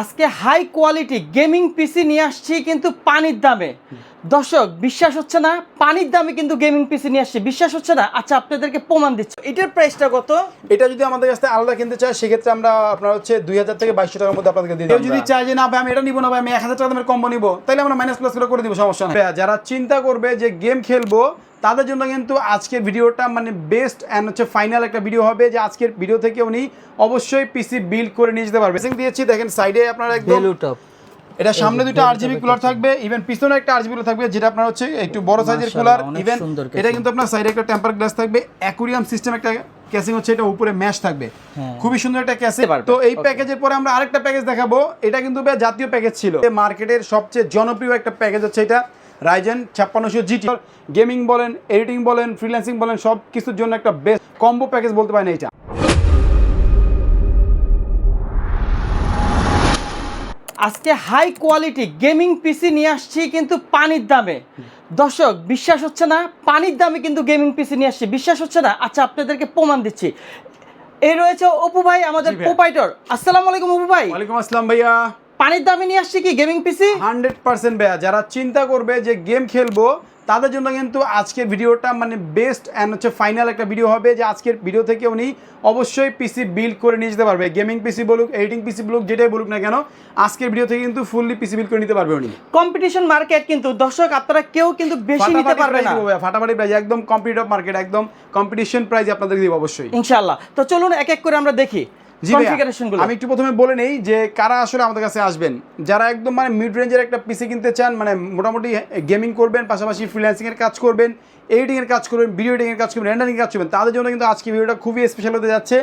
আজকে high quality gaming পিসি নিয়ে আসছি কিন্তু পানির দামে। দর্শক বিশ্বাস হচ্ছে না পানির দামে কিন্তু গেমিং পিসি নিয়ে আসছি। বিশ্বাস হচ্ছে না? আচ্ছা আপনাদেরকে প্রমাণ দিচ্ছি। এটার প্রাইসটা কত? এটা যদি আমাদের কাছ আলাদা কিনতে চায় সেক্ষেত্রে আমরা আপনার হচ্ছে দুই হাজার থেকে বাইশশো টাকার মধ্যে আপনাদেরকে দিয়ে যদি চায় যে না ভাই আমি এটা নিবো না ভাই আমি এক হাজার টাকা দামের কম্বো নিবো তাহলে আমরা মাইনাস প্লাস করে করে দিব সমস্যা নেই। যারা চিন্তা করবে যে গেম খেলব তাদের জন্য কিন্তু আজকের ভিডিওটা মানে বেস্ট অ্যান্ড হচ্ছে ফাইনাল একটা ভিডিও হবে যে আজকের ভিডিও থেকে উনি অবশ্যই পিসি বিল্ড করে নিয়ে যেতে পারবে। দিয়েছি দেখেন সাইডে আপনার একদম টপ এটা সামনে দুটো আর জিবি কুলার থাকবে ইভেন পিছনে একটা আর জিবি কুলার থাকবে যেটা আপনার হচ্ছে একটু বড় সাইজের কুলার ইভেন এটা কিন্তু আপনার সাইডে একটা টেম্পার গ্লাস থাকবে অ্যাকুরিয়াম সিস্টেম একটা ক্যাসিং হচ্ছে এটা উপরে ম্যাশ থাকবে। হ্যাঁ। খুবই সুন্দর একটা ক্যাসিং তো এই প্যাকেজের পরে আমরা আরেকটা প্যাকেজ দেখাবো এটা কিন্তু জাতীয় প্যাকেজ ছিল। মার্কেটের সবচেয়ে জনপ্রিয় একটা প্যাকেজ হচ্ছে এটা রাইজেন ছাপ্পান্নশো জিটি গেমিং বলেন এডিটিং বলেন ফ্রিল্যান্সিং বলেন সব কিছুর জন্য একটা বেস্ট কম্বো প্যাকেজ বলতে পারেন এটা আজকে হাই কোয়ালিটি গেমিং পিসি নিয়ে আসছি কিন্তু পানির দামে। দর্শক বিশ্বাস হচ্ছে না পানির দামে কিন্তু গেমিং পিসি নিয়ে আসছি। বিশ্বাস হচ্ছে না? আচ্ছা আপনাদেরকে প্রমাণ দিচ্ছি। এই রয়েছে অপু ভাই আমাদের প্রোপাইটর আসসালামু আলাইকুম অপু ভাই। ওয়ালাইকুম আসসালাম ভাইয়া। পানির দামে নিয়ে আসছি কি গেমিং পিসি হান্ড্রেড পার্সেন্ট ভাইয়া। যারা চিন্তা করবে যে গেম খেলব তাদের জন্য কিন্তু আজকের ভিডিওটা মানে বেস্ট অ্যান্ড হচ্ছে ফাইনাল একটা ভিডিও হবে যে আজকের ভিডিও থেকে উনি অবশ্যই পিসি বিল্ড করে নিয়ে যেতে পারবে। গেমিং পিসি বলুক এডিটিং পিসি বলুক যেটাই বলুক না কেন আজকের ভিডিও থেকে কিন্তু ফুললি পিসি বিল্ড করে নিতে পারবে উনি। কম্পিটিশন মার্কেট কিন্তু দর্শক আপনারা কেউ কিন্তু বেশি নিতে পারবে না। ফাটাফাটি প্রাইস একদম কম্পিটিটিভ মার্কেট একদম কম্পিটিশন প্রাইস আপনাদের দিব অবশ্যই। ইনশাআল্লাহ। তো চলুন এক এক করে আমরা দেখি। আমি একটু প্রথমে বলে নেই যে কারা আসলে আমাদের কাছে আসবেন। যারা একদম মানে মিড রেঞ্জের একটা পিসি কিনতে চান মানে মোটামুটি গেমিং করবেন পাশাপাশি ফ্রিল্যান্সিং এর কাজ করবেন এডিটিং এর কাজ করবেন ভিডিও এডিটিং কাজ করবেন রেন্ডারিং কাজ করবেন তাদের জন্য কিন্তু আজকে ভিডিওটা খুবই স্পেশাল হতে যাচ্ছে।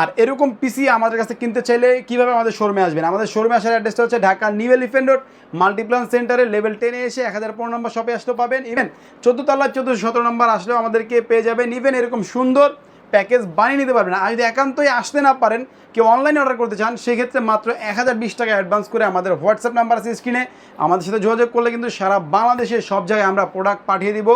আর এরকম পিসি আমাদের কাছে কিনতে চাইলে কীভাবে আমাদের শোরুমে আসবেন? আমাদের শোরুমে আসার অ্যাড্রেসটা হচ্ছে Dhaka new elephant road multiplan সেন্টারে লেভেল টেনে এসে এক হাজার পনেরো নম্বর শপে আসতে পাবেন। ইভেন চোদ্দ তলা চোদ্দ সতেরো নম্বর আসলেও আমাদেরকে পেয়ে যাবেন। ইভেন এরকম সুন্দর প্যাকেজ বানিয়ে নিতে পারবেন আর যদি একান্তই আসতে না পারেন, কেউ অনলাইনে অর্ডার করতে চান, সেক্ষেত্রে মাত্র এক হাজার বিশ টাকা অ্যাডভান্স করে আমাদের হোয়াটসঅ্যাপ নাম্বার আছে স্ক্রিনে আমাদের সাথে যোগাযোগ করলে কিন্তু সারা বাংলাদেশের সব জায়গায় আমরা প্রোডাক্ট পাঠিয়ে দিব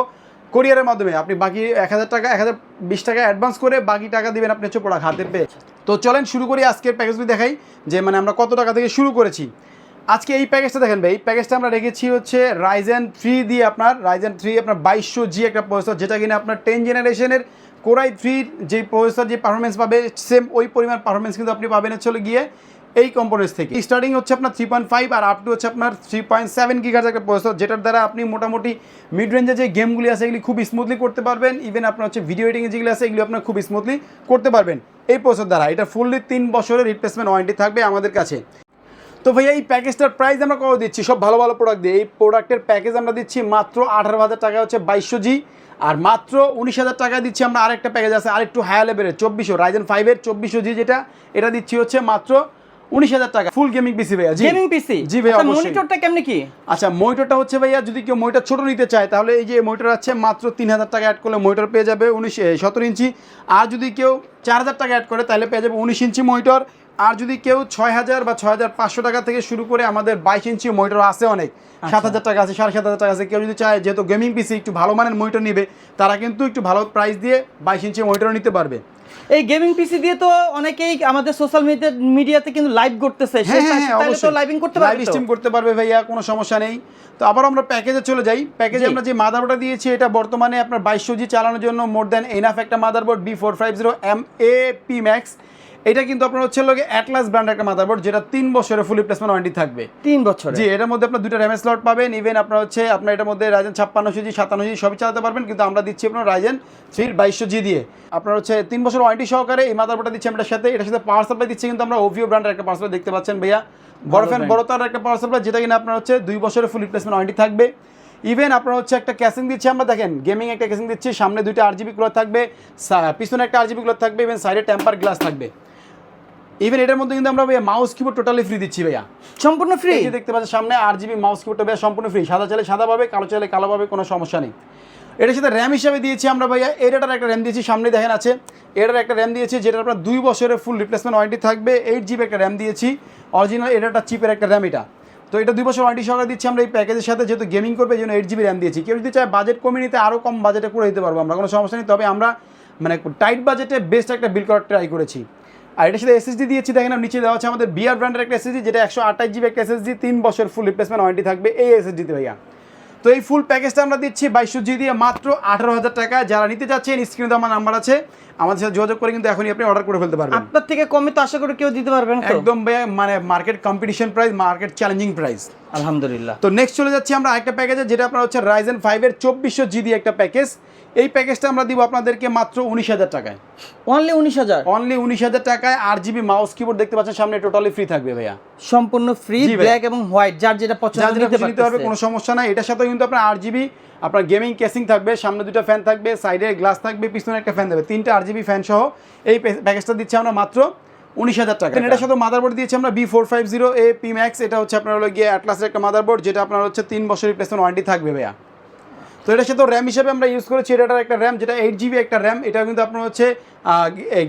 কোরিয়ারের মাধ্যমে। আপনি বাকি এক হাজার টাকা, এক হাজার বিশ টাকা অ্যাডভান্স করে বাকি টাকা দেবেন আপনি হচ্ছে প্রোডাক্ট হাতে পেয়ে। তো চলেন শুরু করি আজকের প্যাকেজগুলি দেখাই, যে মানে আমরা কত টাকা থেকে শুরু করেছি। আজকে এই প্যাকেজটা দেখেন ভাই, এই প্যাকেজটা আমরা রেখেছি হচ্ছে রাইজেন থ্রি দিয়ে আপনার রাইজেন থ্রি আপনার বাইশশো জি একটা প্রসেসর যেটা কিনা আপনার টেন জেনারেশনের কোরাই থ্রির যে প্রসেসর, যে পারফরমেন্স পাবে সেম ওই পরিমাণ পারফরমেন্স কিন্তু আপনি পাবেন হলো গিয়ে এই কম্পোনেন্টস থেকে। স্টার্টিং হচ্ছে আপনার থ্রি পয়েন্ট ফাইভ আর আপ টু হচ্ছে আপনার থ্রি পয়েন্ট সেভেন গিগার একটা প্রসেসর যেটার দ্বারা আপনি মোটামুটি মিড রেঞ্জে যে গেমগুলি আছে, এগুলি খুব স্মুথলি করতে পারবেন। ইভেন আপনার হচ্ছে ভিডিও এডিটিং যেগুলো আছে, এগুলি আপনার খুব স্মুথলি করতে পারবেন। এই প্রসেসর দ্বারা। এটা ফুললি তিন বছরের রিপ্লেসমেন্ট ওয়ারেন্টি থাকবে আমাদের কাছে। তো ভাইয়া, এই প্যাকেজটার প্রাইস আমরা কত দিচ্ছি? সব ভালো ভালো প্রোডাক্ট দিয়ে। এই প্রোডাক্টের প্যাকেজ আমরা দিচ্ছি মাত্র আঠারো হাজার টাকা হচ্ছে বাইশশো জি। আর মাত্র উনিশ হাজার টাকা দিচ্ছি আমরা আরেকটা প্যাকেজ আছে আরেকটু হায়ার লেভেলের চব্বিশশো রাইজেন ফাইভের চব্বিশশো জি যেটা এটা দিচ্ছি হচ্ছে মাত্র উনিশ হাজার টাকা ফুল গেমিং পিসি ভাইয়া জি। গেমিং পিসি জি ভাইয়া অবশ্যই। মনিটরটা কেমনে কি? আচ্ছা মনিটরটা হচ্ছে ভাইয়া যদি কেউ মনিটর ছোট নিতে চায় তাহলে এই যে মনিটর আছে মাত্র তিন হাজার টাকা অ্যাড করলে মনিটর পেয়ে যাবে উনিশ সতেরো ইঞ্চি। আর যদি কেউ চার হাজার টাকা অ্যাড করে তাহলে পেয়ে যাবে উনিশ ইঞ্চি মনিটর আর যদি কেউ ছয় হাজার বা ছয় হাজার পাঁচশো টাকা থেকে শুরু করে আমাদের বাইশ ইঞ্চি মনিটর আছে অনেক। সাত হাজার টাকা আছে সাড়ে সাত হাজার টাকা আছে। কেউ যদি চায় যেহেতু গেমিং পিসি একটু ভালো মানের মনিটর নেবে তারা কিন্তু একটু ভালো প্রাইস দিয়ে বাইশ ইঞ্চি মনিটর নিতে পারবে। এই গেমিং পিসি দিয়ে তো অনেকেই আমাদের সোশ্যাল মিডিয়া মিডিয়াতে কিন্তু লাইভ করতেছে। হ্যাঁ হ্যাঁ হ্যাঁ তাহলে তো অবশ্যই। লাইভিং করতে লাইভ পারবে তো? স্ট্রিম করতে পারবে ভাইয়া কোনো সমস্যা নেই। তো আবার আমরা প্যাকেজে চলে যাই। প্যাকেজে আমরা যে মাদারবোর্ডটা দিয়েছি এটা বর্তমানে আপনার বাইশশো জি চালানোর জন্য মোর দ্যান এনাফ একটা motherboard B four five zero M A P max এটা কিন্তু আপনার হচ্ছে লোকে অ্যাটলাস ব্র্যান্ডের একটা মাদারবোর্ড যেটা তিন বছরের ফুল রিপ্লেসমেন্ট ওয়ারেন্টি থাকবে। তিন বছরে জি এটার মধ্যে আপনার দুটো র্যামের স্লট পাবেন ইভেন আপনার হচ্ছে আপনার এটার মধ্যে রাইজেন ছাপ্পান্নশো জি সাতান্ন জি সবই চালাতে পারবেন কিন্তু আমরা দিচ্ছি আপনার রাইজেন থ্রির বাইশশো জি দিয়ে। আপনার হচ্ছে তিন বছর ওয়ারেন্টি সহকারে এই মাদারবোর্ডটা দিচ্ছি আমরা সাথে এটার সাথে পাওয়ার সাপ্লাই দিচ্ছি কিন্তু আমরা ওভিও ব্র্যান্ডের একটা পাওয়ার সাপ্লাই দেখতে পাচ্ছেন ভাইয়া। বড় ফ্যান। বড় তার একটা পাওয়ার সাপ্লাই যেটা কিনা আপনার হচ্ছে দুই বছরের ফুল রিপ্লেসমেন্ট ওয়ারেন্টি থাকবে। ইভেন আপনার হচ্ছে একটা ক্যাসিং দিচ্ছি আমরা দেখেন গেমিং একটা ক্যাসিং দিচ্ছি সামনে দুইটা আর জিবি কুলার থাকবে পিছনে একটা আর জিবি কুলার থাকবে ইভেন সাইডে টেম্পার গ্লাস থাকবে। ইভেন এটার মধ্যে কিন্তু আমরা ভাইয়া মাউস কিবোর্ড টোটালি ফ্রি দিচ্ছি ভাইয়া। সম্পূর্ণ ফ্রি এই যে দেখতে পাচ্ছেন সামনে আর জিবি মাউস কিবোর্ডটা ভাইয়া সম্পূর্ণ ফ্রি সাদা চাইলে সাদা পাবে কালো চাইলে কালো পাবে কোনো সমস্যা নেই। এটার সাথে র্যাম হিসাবে দিয়েছি আমরা ভাইয়া। এটার একটা র্যাম দিয়েছি সামনে দেখেন আছে। এটার একটা র্যাম দিয়েছি যেটা আপনার দুই বছরের ফুল রিপ্লেসমেন্ট ওয়ারেন্টি থাকবে। এইট জিবি একটা র্যাম দিয়েছি। অরিজিনাল এটাটা চিপের একটা র্যাম এটা। তো এটা দুই বছর ওয়ারেন্টি সহকারে দিচ্ছি আমরা এই প্যাকেজের সাথে। যেহেতু গেমিং করবে এই জন্য এইট জিবি র্যাম দিয়েছি। কেউ যদি চায় বাজেট কমিয়ে নিতে আরও কম বাজেটে করে দিতে পারব আমরা কোনো সমস্যা নেই। তবে আমরা মানে টাইট বাজেটে বেস্ট একটা বিল করার ট্রাই করেছি। আর এটার সাথে এসএসডি দিয়েছি, দেখেন নিচে দেওয়া আছে আমাদের বিআর ব্র্যান্ডের একটা এসএসডি যেটা একশো আঠাশ জিবি একটা এসএসডি তিন বছর ফুল রিপ্লেসমেন্ট ওয়ারেন্টি থাকবে এই এসএসডিতে ভাইয়া। তো এই ফুল প্যাকেজটা আমরা দিচ্ছি বাইশশো জি দিয়ে মাত্র আঠারো হাজার টাকা। যারা নিতে চাচ্ছেন স্ক্রিনে তো আমার নাম্বার আছে। আমাদের সাথে যোগাযোগ করে কিন্তু এখনই আপনি অর্ডার করে ফেলতে পারবেন। আপনার থেকে কমে তো আশা করি কেউ দিতে পারবেন একদম মানে market competition price market challenging price আলহামদুলিল্লাহ। তো নেক্সট চলে যাচ্ছি আমরা একটা প্যাকেজে যেটা আপনার হচ্ছে রাইজেন ফাইভের চব্বিশশো জি দিয়ে একটা প্যাকেজ এই প্যাকেজটা আমরা দিব আপনাদেরকে মাত্র উনিশ হাজার টাকায়। অনলি উনিশ হাজার? অনলি উনিশ হাজার টাকায় আর জিবি মাউস কিবোর্ড দেখতে পাচ্ছেন সামনে টোটালি ফ্রি থাকবে ভাইয়া। সম্পূর্ণ ফ্রি ব্ল্যাক এবং হোয়াইট যার যেটা পছন্দ নিতে পারবে কোনো সমস্যা নাই। এটার সাথে কিন্তু আপনার আর জিবি আপনার গেমিং কেসিং থাকবে সামনে দুটো ফ্যান থাকবে সাইডে গ্লাস থাকবে পিছনে একটা ফ্যান দেবে। তিনটা আর জিবি ফ্যান সহ এই প্যাকেজটা দিচ্ছে আমরা মাত্র উনিশ হাজার টাকা। এটার সাথে মাদারবোর্ড দিয়েছি আমরা B four five zero A P max এটা হচ্ছে আপনার হলো গিয়ে অ্যাটলাসের একটা মাদারবোর্ড যেটা আপনার হচ্ছে তিন বছর রিপ্লেসমেন্ট ওয়ারেন্টি থাকবে ভাইয়া। তো এটার সাথে র্যাম হিসেবে আমরা ইউজ করেছি। এটার একটা র্যাম যেটা এইট জিবি একটা র্যাম এটা কিন্তু আপনার হচ্ছে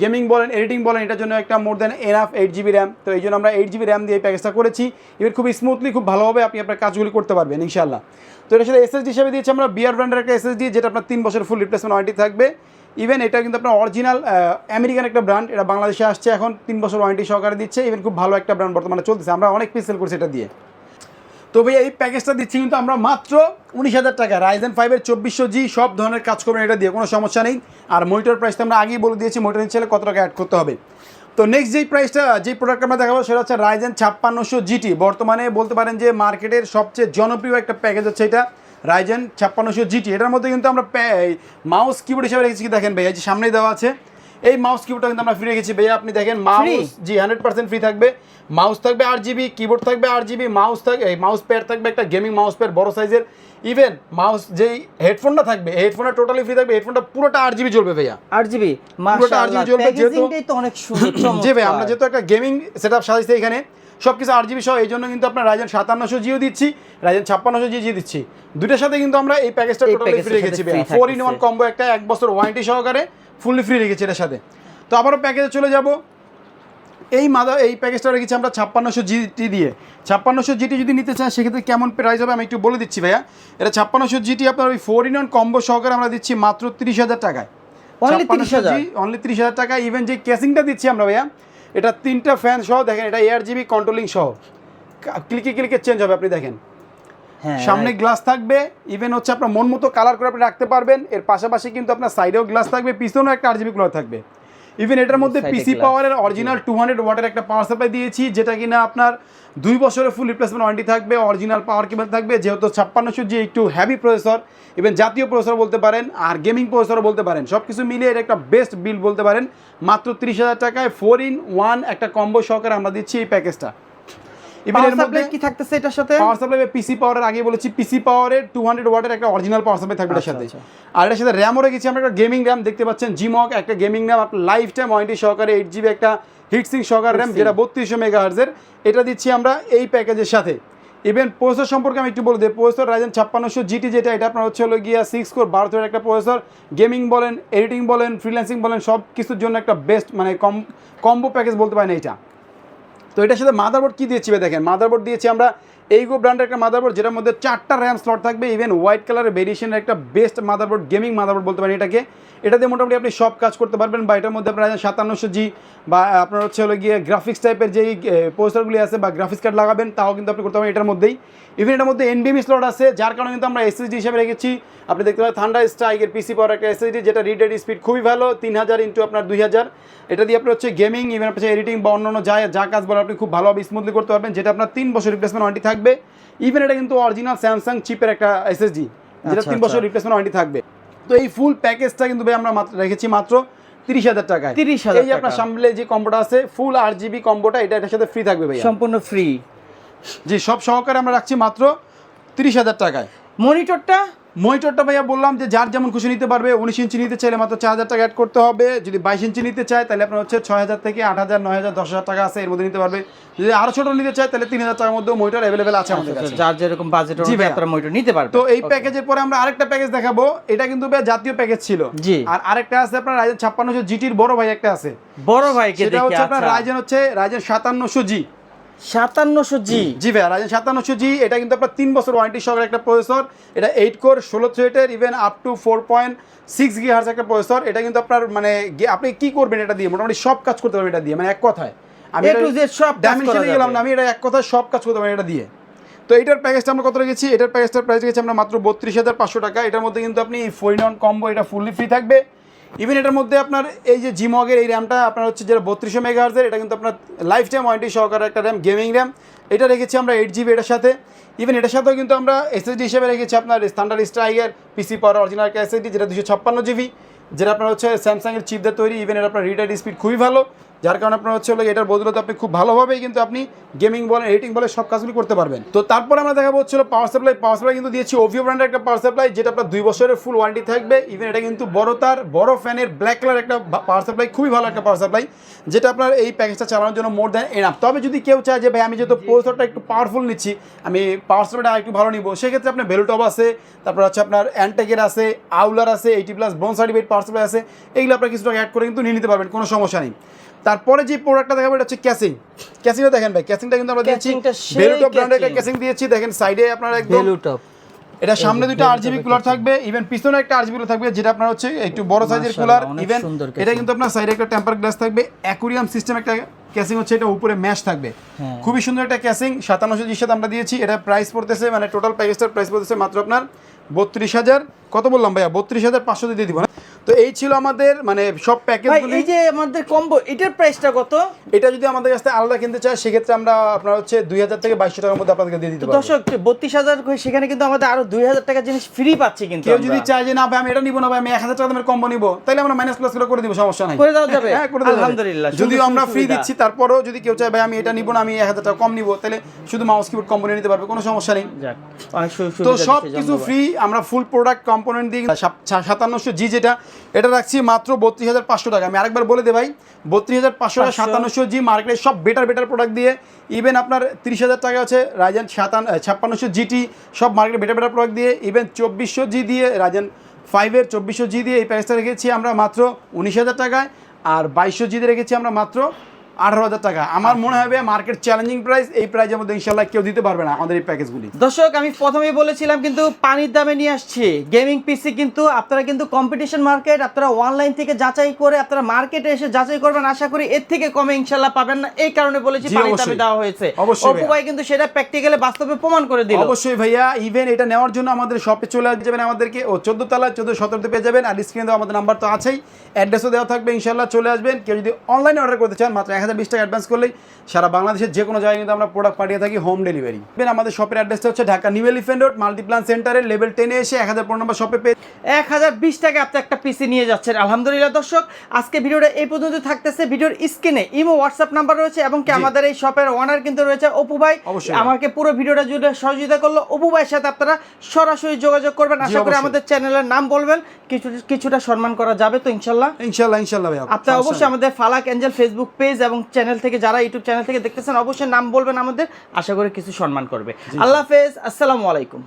গেমিং বলেন এডিটিং বলেন, এটার জন্য একটা more than enough eight GB RAM তো এই জন্য আমরা এইট জিবি র্যাম দিয়ে এই প্যাকেজটা করেছি। এবার খুব স্মুথলি খুব ভালোভাবে আপনি আপনার কাজগুলি করতে পারবেন ইনশাল্লাহ তো এটার সাথে এসএসডি হিসেবে দিয়েছি আমরা বিআর ব্র্যান্ডের একটা এসএসডি যেটা আপনার তিন বছর ফুল রিপ্লেসমেন্ট ওয়ারেন্টি থাকবে। ইভেন এটা কিন্তু আপনার অরিজিনাল আমেরিকান একটা ব্র্যান্ড এটা বাংলাদেশে আসছে এখন, তিন বছর ওয়ারেন্টি সহকারে দিচ্ছে। ইভেন খুব ভালো একটা ব্র্যান্ড বর্তমানে চলতেছে। আমরা অনেক পিস সেল করছি এটা দিয়ে। তো ভাই এই প্যাকেজটা দিচ্ছি কিন্তু আমরা মাত্র উনিশ হাজার টাকা। রাইজেন ফাইভের চব্বিশশো জি সব ধরনের কাজ করবেন, এটা দিয়ে কোনো সমস্যা নেই। আর মনিটর প্রাইসটা আমরা আগেই বলে দিয়েছি মনিটর নিচ্ছে কত টাকা অ্যাড করতে হবে। তো নেক্সট যেই প্রাইসটা যেই প্রোডাক্ট আমরা দেখাবো, সেটা হচ্ছে রাইজেন ছাপ্পান্নশো জিটি বর্তমানে বলতে পারেন যে মার্কেটের সবচেয়ে জনপ্রিয় একটা প্যাকেজ হচ্ছে এটা রাইজেন ছাপ্পান্নশো জিটি এটার মধ্যে কিন্তু আমরা মাউস কিবোর্ড হিসেবে রেখেছি দেখেন ভাই, এই যে সামনেই দেওয়া আছে। এই মাউস কিবোর্ডটা কিন্তু আমরা ফ্রি রেখেছি। ভাইয়া আপনি দেখেন mouse G hundred percent free থাকবে। মাউস থাকবে আট জিবি কিবোর্ড থাকবে আট জিবি মাউস থাকবে এই মাউস প্যাড থাকবে একটা গেমিং মাউস প্যাড বড় সাইজের ইভেন মাউস যেই হেডফোনটা থাকবে হেডফোনটা টোটালি ফ্রি থাকবে। হেডফোনটা পুরোটা আট জিবি চলবে ভাইয়া। আট জিবি পুরোটা RGB জ্বলবে যেহেতু- প্যাকেজিংটাই তো অনেক সুন্দর জি ভাই আমরা যেহেতু একটা গেমিং সেট আপ সাজাইছি এখানে সব কিছু আট জিবি সহ এই জন্য কিন্তু আপনার রাইজেন সাতান্নশো জিও দিচ্ছি রাইজেন ছাপ্পান্নশো জি জি দিচ্ছি। দুটোর সাথে কিন্তু আমরা এই প্যাকেজটা টোটালি ফ্রি রেখেছি ফোর ইন। ওয়ান কম্বো একটা এক বছর ওয়ারেন্টি সহকারে। ফুললি ফ্রি রেখেছি এটার সাথে। তো আবারও প্যাকেজে চলে যাব। এই মাদা এই প্যাকেজটা রেখেছি আমরা ছাপ্পান্নশো জিটি দিয়ে। ছাপ্পান্নশো জিটি যদি নিতে চান সেক্ষেত্রে কেমন প্রাইস হবে আমি একটু বলে দিচ্ছি ভাইয়া। এটা ছাপ্পান্নশো জিটি আপনার ওই ফোর ইন ওয়ান কম্বো সহকারে আমরা দিচ্ছি মাত্র তিরিশ হাজার টাকায়। Only 30,000? অনলি তিরিশ হাজার? টাকা ইভেন যে কেসিংটা দিচ্ছি আমরা ভাইয়া এটা তিনটা ফ্যান সহ দেখেন এটা এয়ার জিবি কন্ট্রোলিং সহ। ক্লিকে ক্লিকে চেঞ্জ হবে আপনি দেখেন। সামনে গ্লাস থাকবে ইভেন হচ্ছে আপনার মন মতো কালার করে আপনি রাখতে পারবেন এর পাশাপাশি কিন্তু আপনার সাইডেও গ্লাস থাকবে পিছনেও একটা আরজিবি কুলার থাকবে। ইভেন এটার মধ্যে পিসি পাওয়ারের অরিজিনাল টু হান্ড্রেড ওয়াটের একটা পাওয়ার সাপ্লাই দিয়েছি যেটা কিনা আপনার দুই বছরের ফুল রিপ্লেসমেন্ট ওয়ারেন্টি থাকবে অরিজিনাল পাওয়ার কেবল থাকবে যেহেতু ছাপ্পান্নশো জি একটু হ্যাভি প্রসেসর ইভেন জাতীয় প্রসেসর বলতে পারেন আর গেমিং প্রসেসরও বলতে পারেন সব কিছু মিলিয়ে এটা একটা বেস্ট বিল বলতে পারেন মাত্র তিরিশ হাজার টাকায় ফোর ইন ওয়ান একটা কম্বো সহকারে আমরা দিচ্ছি এই প্যাকেজটা ইভেন পাওয়ার এর মধ্যে সাপ্লাই কি থাকতেছে এটার সাথে? পাওয়ার সাপ্লাই পিসি পাওয়ারের আগে বলেছি পিসি পাওয়ারের টু হান্ড্রেড ওয়াটের একটা অরিজিনাল পাওয়ার সাপ্লাই থাকবে এটার আচ্ছা, সাথে। আচ্ছা। আর এটার সাথে র্যামও রেখেছি আমরা একটা গেমিং র্যাম দেখতে পাচ্ছেন জিমক একটা গেমিং র্যাম আপনার লাইফ টাইম ওয়ারেন্টি সহকারে এইট জিবি একটা হিটসিং সহকার র্যাম। যেটা এটা দিচ্ছি আমরা এই প্যাকেজের সাথে। ইভেন প্রসেসর সম্পর্কে আমি একটু বলে দিই প্রসেসর রাইজেন ছাপ্পান্নশো জিটি যেটা এটা আপনার হচ্ছে হলো গিয়া সিক্স কোর বারোথের একটা প্রসেসর গেমিং বলেন এডিটিং বলেন ফ্রিল্যান্সিং বলেন সব কিছুর জন্য একটা বেস্ট মানে কম কম্বো প্যাকেজ বলতে পারেন এইটা। তো এটার সাথে মাদারবোর্ড কী দিয়েছি দেখেন? মাদারবোর্ড দিয়েছি আমরা এইগো ব্র্যান্ডের একটা মাদারবোর্ড যেটার মধ্যে চারটা র্যাম স্লট থাকবে ইভেন হোয়াইট কালারের ভেরিয়েশনের একটা বেস্ট মাদারবোর্ড গেমিং মাদারবোর্ড বলতে পারেন এটাকে। এটাতে মোটামুটি আপনি সব কাজ করতে পারবেন, বা এটার মধ্যে আপনার সাতান্নশো জি বা আপনার হচ্ছে হলো গিয়ে গ্রাফিক্স টাইপের যেই পোস্টারগুলি আছে বা গ্রাফিক্স কার্ড লাগাবেন, তাও কিন্তু আপনি করতে পারবেন এটার মধ্যেই। ইভেন এটার মধ্যে এনবিএমি স্লট আছে, যার কারণে কিন্তু আমরা এসএসডি হিসেবে রেখেছি। আপনি দেখতে পাবেন থান্ডার স্ট্রাইকের পিসি পাওয়ার একটা এসএসডি যেটা রিড স্পিড খুবই ভালো তিন হাজার ইন্টু আপনার দুই হাজার এটা দিয়ে আপনার হচ্ছে গেমিং ইভেন আপনার এডিটিং বা অন্যান্য যা যা কাজ বলে আপনি খুব ভালোভাবে স্মুথলি করতে পারবেন, যেটা আপনার তিন বছর রিপ্লেসমেন্ট থাকবে। ইভেন এটা কিন্তু অরিজিনাল স্যামসাং চিপের একটা এসএসডি যেটা আচ্ছা, তিন বছর। রিপ্লেসমেন্ট ওয়ারেন্টি থাকবে। তো এই ফুল প্যাকেজটা কিন্তু ভাই আমরা রেখেছি মাত্র তিরিশ হাজার টাকায়। 30,000 এই আপনার সামলে সামনে যে কম্বোটা আছে ফুল আট জিবি কম্বোটা এটা এটার সাথে ফ্রি থাকবে ভাই সম্পূর্ণ ফ্রি জি সব সহকারে আমরা রাখছি মাত্র তিরিশ হাজার টাকায়। মনিটরটা মনিটরটা ভাইয়া বললাম যে যার যেমন খুশি নিতে পারবে উনিশ ইঞ্চি নিতে চাইলে মাত্র চার হাজার টাকা অ্যাড করতে হবে। যদি বাইশ ইঞ্চি নিতে চায় তাহলে আপনার হচ্ছে ছয় হাজার থেকে আট হাজার নয় হাজার দশ হাজার টাকা আছে এর মধ্যে নিতে পারবে। যদি আরও ছোটো নিতে চায় তাহলে তিন হাজার টাকার মধ্যেও মনিটর অ্যাভেলেবেল আছে আমাদের কাছে। যার যেরকম বাজেট জি অনুযায়ী আপনারা মনিটর নিতে পারবেন। তো এই প্যাকেজের পরে আমরা আরেকটা প্যাকেজ দেখাবো। এটা কিন্তু ভাইয়া জাতীয় প্যাকেজ ছিল। জি। আর আরেকটা আছে আপনার রাইজেন ছাপ্পান্নশো জিটির বড় ভাই একটা আছে। বড় ভাইকে সেটা হচ্ছে আপনার আচ্ছা। রাইজেন হচ্ছে রাইজেন সাতান্নশো জি সাতান্নশো জি। জি ভাই রাজেন সাতান্নশো জি এটা কিন্তু আপনার তিন বছর ওয়ারেন্টি সহকারে একটা প্রসেসর এটা এইট কোর ষোলো থ্রেটের even up to four point six gigahertz একটা প্রসেসর এটা কিন্তু আপনার মানে আপনি কি করবেন এটা দিয়ে? মোটামুটি সব কাজ করতে পারবেন এটা দিয়ে মানে এক কথায়। আমি সব ডাইমেনশনে গেলাম না আমি এটা এক কথায় সব কাজ করতে পারবেন এটা দিয়ে। তো এটার প্যাকেজটা আমরা কত রেখেছি? এটার প্যাকেজটার প্রাইস রেখেছি আমরা মাত্র বত্রিশ হাজার পাঁচশো টাকা। এটার মধ্যে কিন্তু আপনি ফোর অন কম্বো এটা ফুললি ফ্রি থাকবে। ইভেন এটার মধ্যে আপনার এই যে জিমগের এই র্যামটা আপনার হচ্ছে যেটা বত্রিশশো মেগাহার্জের এটা কিন্তু আপনার লাইফ টাইম ওয়ারেন্টি সহকারে একটা র্যাম গেমিং র্যাম এটা রেখেছি আমরা এইট জিবি এটার সাথে। ইভেন এটার সাথেও কিন্তু আমরা এসএসডি হিসেবে রেখেছি আপনার স্ট্যান্ডার্ড স্ট্রাইকের পিসি পাওয়ার অরিজিনাল একটা এসএসডি যেটা দুশো ছাপ্পান্ন জিবি যেটা আপনার হচ্ছে স্যামসাংয়ের চিপদের তৈরি। ইভেন এর আপনার রিডার স্পিড খুবই ভালো। যার কারণে আপনার হচ্ছে হলো এটার বদলতে আপনি খুব ভালোভাবেই কিন্তু আপনি গেমিং বলেন এডিটিং বলে সব কাজগুলি করতে পারবেন। তো তারপরে আমরা দেখাবো হচ্ছিল পাওয়ার সাপ্লাই পাওয়ার সাপ্লাই কিন্তু দিয়েছি ওভিও ব্র্যান্ডের একটা পাওয়ার সাপ্লাই যেটা আপনার দুই বছরের ফুল ওয়ারেন্টি থাকবে। ইভেন এটা কিন্তু বড় তার বড় ফ্যানের ব্ল্যাক কালার একটা পাওয়ার সাপ্লাই খুবই ভালো একটা পাওয়ার সাপ্লাই যেটা আপনার এই প্যাকেজটা চালানোর জন্য মোর দ্যান এনাফ তবে যদি কেউ চায় যে ভাই আমি যেহেতু প্রসেসরটা একটু পাওয়ারফুল নিচ্ছি আমি পাওয়ার সাপ্লাইটা একটু ভালো নিবো সেক্ষেত্রে আপনার ভেলুটপ আছে তারপর হচ্ছে আপনার অ্যান্টেকের আছে আউলার আছে eighty plus bronze certificate power supply আছে এগুলো আপনার কিছু টাকা অ্যাড করে কিন্তু নিয়ে নিতে পারবেন কোনো সমস্যা নেই। তারপরে যে প্রোডাক্টটা দেখাবো এটা হচ্ছে ক্যাসিং ক্যাসিংটা দেখেন ভাই ক্যাসিংটা কিন্তু আমরা দিয়েছি। সেই ব্র্যান্ডের একটা ক্যাসিং দিয়েছি। দেখেন সাইডে আপনার একদম ভ্যালুটপ এটা সামনে দুটো আর Velvet জিবি এর কুলার থাকবে। ইভেন পিছনে একটা আর জিবি থাকবে যেটা আপনার হচ্ছে একটু বড় সাইজের কুলার ইভেন এটা কিন্তু আপনার সাইডে একটা টেম্পার গ্লাস থাকবে। অ্যাকুরিয়াম সিস্টেম একটা ক্যাসিং হচ্ছে এটা উপরে ম্যাশ থাকবে। হ্যাঁ। খুবই সুন্দর একটা ক্যাসিং সাতান্নশো জির সাথে আমরা দিয়েছি। এটা প্রাইস পড়তেছে মানে টোটাল প্যাকেজটার প্রাইস পড়তেছে মাত্র আপনার বত্রিশ হাজার। কত বললাম ভাইয়া? বত্রিশ হাজার পাঁচশো দিয়ে দিব না? তো এই ছিল আমাদের মানে সব ভাই প্যাকেজগুলি এই যে আমাদের কম্বো এটার প্রাইসটা কত? এটা যদি আমাদের কাছে আলাদা কিনতে চায় সেক্ষেত্রে আমরা আপনার হচ্ছে দুই হাজার থেকে বাইশশো টাকার মধ্যে আপনাদেরকে দিয়ে দিতে দর্শক বত্রিশ হাজার সেখানে কিন্তু আমাদের আরও দুই হাজার জিনিস ফ্রি পাচ্ছি কিন্তু কেউ। যদি চায় যে না ভাই আমি এটা নিবো না ভাই আমি এক হাজার টাকা দামের কম্বো নিবো তাহলে আমরা মাইনাস প্লাস করে দিব সমস্যা নাই। করে দেওয়া যাবে? হ্যাঁ করে দেওয়া আলহামদুলিল্লাহ, যদিও আমরা ফ্রি দিচ্ছি তারপরেও যদি কেউ চায় ভাই আমি এটা নিবো না আমি এক হাজার টাকা কম নিবো তাহলে শুধু মাউস কিবোর্ড কম্বো নিয়ে নিতে পারবে কোনো সমস্যা নেই। তো সব কিছু ফ্রি আমরা ফুল প্রোডাক্ট কম্পোনেন্ট দিয়ে সাতান্নশো জি যেটা এটা রাখছি মাত্র বত্রিশ হাজার পাঁচশো টাকা। আমি আরেকবার বলে দেবাই বত্রিশ হাজার পাঁচশো টাকা 500 সাতান্নশো জি মার্কেটে সব বেটার বেটার প্রোডাক্ট দিয়ে ইভেন আপনার তিরিশ হাজার টাকা আছে রাজেন সাতান ছাপ্পান্নশো জিটি সব মার্কেটে বেটার বেটার প্রোডাক্ট দিয়ে ইভেন চব্বিশশো জি দিয়ে রাজেন ফাইভের চব্বিশশো জি দিয়ে এই প্যাকেজটা রেখেছি আমরা মাত্র উনিশ হাজার টাকায়। আর বাইশশো জিতে দিয়ে রেখেছি আমরা মাত্র আঠারো হাজার টাকা। আমার মনে হবে মার্কেট চ্যালেঞ্জিং প্রাইস এই প্রাইজের মধ্যে ইনশাল্লাহ কেউ দিতে পারবে না আমাদের এই প্যাকেজগুলি দর্শক আমি প্রথমেই বলেছিলাম কিন্তু পানির দামে নিয়ে আসছি। গেমিং পিসি কিন্তু আপনারা কিন্তু কম্পিটিশন মার্কেট আপনারা অনলাইন থেকে যাচাই করে আপনারা মার্কেটে এসে যাচাই করবেন। আশা করি এর থেকে কমে ইনশাল্লাহ পাবেন না। এই কারণে বলেছি পানির দামে। দেওয়া হয়েছে। অবশ্যই অপু। ভাই কিন্তু সেটা প্র্যাকটিক্যালি বাস্তবে প্রমাণ করে দিল। অবশ্যই ভাইয়া ইভেন এটা নেওয়ার জন্য আমাদের শপে চলে যাবেন আমাদেরকে। ও চোদ্দ তলা চোদ্দ সতেরোতে পেয়ে যাবেন। আর স্ক্রিনে দেওয়া আমাদের নাম্বার তো আছেই। অ্যাড্রেসও দেওয়া থাকবে ইনশাল্লাহ চলে আসবেন। কেউ যদি অনলাইনে অর্ডার করতে চান মাত্র এক হাজার বিশ টাকা অ্যাডভান্স করলেই সারা বাংলাদেশের যে কোনো জায়গায় কিন্তু আমরা প্রোডাক্ট পাঠিয়ে থাকি হোম ডেলিভারি আমাদের শপের অ্যাড্রেসটা হচ্ছে Dhaka new elephant road Multiplan সেন্টারের লেভেল টেনে এসে এক হাজার পনেরো নম্বর শপে পেয়ে এক হাজার বিশ টাকা আপনি একটা পিসি নিয়ে যাচ্ছেন। আলহামদুলিল্লাহ দর্শক আজকে ভিডিওটা এই পর্যন্ত থাকতেছে। ভিডিওর স্ক্রিনে ইমো হোয়াটসঅ্যাপ নাম্বার রয়েছে এবং কি আমাদের এই শপের ওনার কিন্তু রয়েছে অপু ভাই। অবশ্যই। আমাকে পুরো ভিডিওটা জুড়ে সহযোগিতা করল। অপু ভাইয়ের সাথে আপনারা সরাসরি যোগাযোগ করবেন। আশা করি আমাদের চ্যানেলের নাম বলবেন। কিছু কিছুটা সম্মান করা যাবে তো ইনশাল্লাহ। ইনশাল্লাহ ইনশাল্লাহ আপনারা অবশ্যই আমাদের ফালাক এঞ্জেল ফেসবুক পেজ এবং চ্যানেল থেকে যারা ইউটিউব চ্যানেল থেকে দেখতেছেন অবশ্যই নাম বলবেন আমাদের। আশা করি কিছু সম্মান করবে। আল্লাহ হাফেজ। আসসালামু আলাইকুম।